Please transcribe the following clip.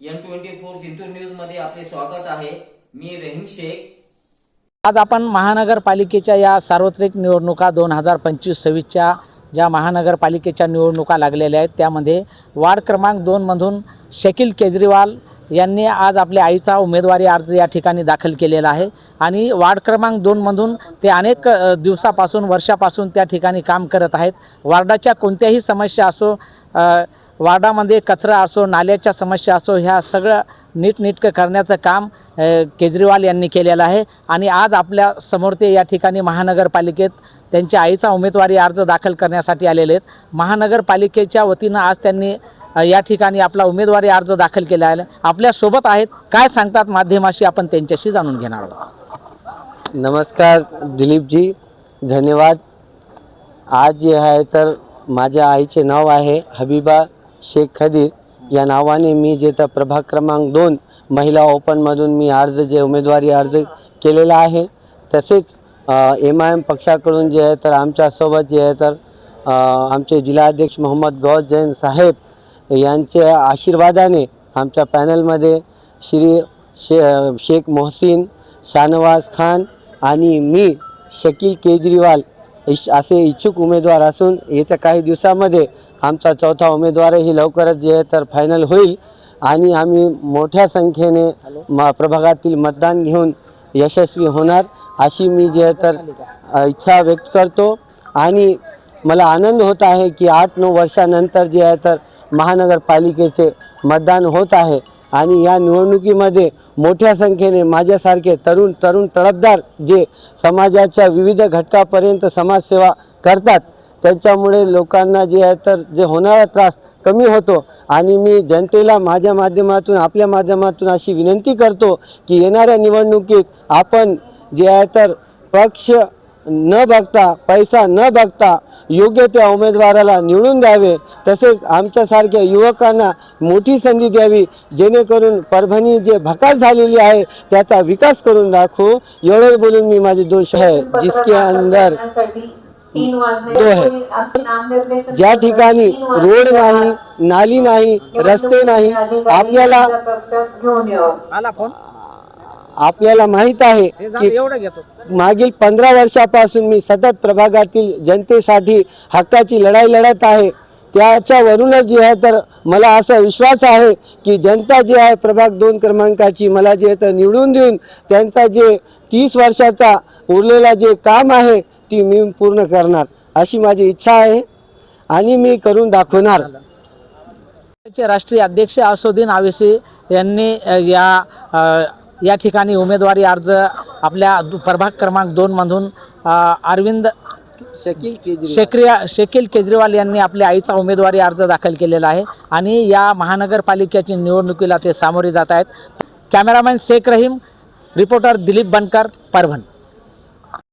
M twenty four Jintur न्यूजमध्ये आपले स्वागत आहे. मी रहीम शेख. आज आपण महानगरपालिकेच्या या सार्वत्रिक निवडणुका दोन हजार पंचवीस सव्वीसच्या ज्या महानगरपालिकेच्या निवडणुका लागलेल्या आहेत त्यामध्ये वार्ड क्रमांक दोनमधून शकील केजरीवाल यांनी आज आपल्या आईचा उमेदवारी अर्ज या ठिकाणी दाखल केलेला आहे. आणि वार्ड क्रमांक दोनमधून ते अनेक दिवसापासून वर्षापासून त्या ठिकाणी काम करत आहेत. वार्डाच्या कोणत्याही समस्या असो वार्डामध्ये कचरा असो नाल्याच्या समस्या असो ह्या सगळं नीटनेटकं करण्याचं काम केजरीवाल यांनी केलेलं आहे. आणि आज आपल्यासमोर ते या ठिकाणी महानगरपालिकेत त्यांच्या आईचा उमेदवारी अर्ज दाखल करण्यासाठी आलेले आहेत. महानगरपालिकेच्या वतीनं आज त्यांनी या ठिकाणी आपला उमेदवारी अर्ज दाखल केला आहे. आपल्यासोबत आहेत. काय सांगतात माध्यमाशी आपण त्यांच्याशी जाणून घेणार आहोत. नमस्कार दिलीपजी. धन्यवाद. आज जे आहे तर माझ्या आईचे नाव आहे हबीबा शेख खदीर या नावाने मी जे तर प्रभाग क्रमांक दोन महिला ओपनमधून मी अर्ज जे उमेदवारी अर्ज केलेला आहे तसेच एम आय एम पक्षाकडून जे आहे तर आमच्यासोबत जे आहे तर आमचे जिल्हाध्यक्ष मोहम्मद गौस जैन साहेब यांच्या आशीर्वादाने आमच्या पॅनलमध्ये श्री शे शेख मोहसिन शानवाज खान आणि मी शकील केजरीवाल इश असे इच्छुक उमेदवार असून येत्या काही दिवसामध्ये आमचा चौथा उमेदवारही लवकरच जे आहे तर फायनल होईल. आणि आम्ही मोठ्या संख्येने म प्रभागातील मतदान घेऊन यशस्वी होणार अशी मी जे आहे तर इच्छा व्यक्त करतो. आणि मला आनंद होत आहे की आठ नऊ वर्षानंतर जे आहे तर महानगरपालिकेचे मतदान होत आहे. आणि या निवडणुकीमध्ये मोठ्या संख्येने माझ्यासारखे तरुण तरुण तडफदार जे समाजाच्या विविध घटकापर्यंत समाजसेवा करतात त्यांच्यामुळे लोकांना जे आहे तर जे होणारा त्रास कमी होतो. आणि मी जनतेला माझ्या माध्यमातून आपल्या माध्यमातून अशी विनंती करतो की येणाऱ्या निवडणुकीत आपण जे आहे तर पक्ष न बघता पैसा न बघता योग्य त्या उमेदवाराला निवडून द्यावे. तसेच आमच्यासारख्या युवकांना मोठी संधी द्यावी. जेणेकरून परभणी जे भकास झालेली आहे त्याचा विकास करून दाखवू. एवढंच बोलून मी माझे दोष आहे जिसके अंदर दो है ज्या ठिकाणी रोड नाही नाली नाही रस्ते नाही आपल्याला आला फोन? आपल्याला माहीत आहे हे की मागील पंधरा वर्षापासून मी सतत प्रभागातील जनतेसाठी हक्काची लढाई लढत आहे. त्याच्यावरूनच जे आहे तर मला असा विश्वास आहे की जनता जी आहे प्रभाग दोन क्रमांकाची मला जे आहे तर निवडून देऊन त्यांचा जे तीस वर्षाचा उरलेला जे काम आहे ती मी पूर्ण करणार अशी माझी इच्छा आहे आणि मी करून दाखवणार. राष्ट्रीय अध्यक्ष असुद्दीन आवेसी यांनी या या ठिकाणी उमेदवारी अर्ज आपल्या प्रभाग क्रमांक दोनमधून अरविंद शकील केजरीवाल. शेक्रिया शेकील केजरीवाल यांनी आपल्या आईचा उमेदवारी अर्ज दाखल केलेला आहे आणि या महानगरपालिकेच्या निवडणुकीला ते सामोरे जात आहेत. Cameraman Sheikh Rahim reporter Dilip Bankar Parbhani.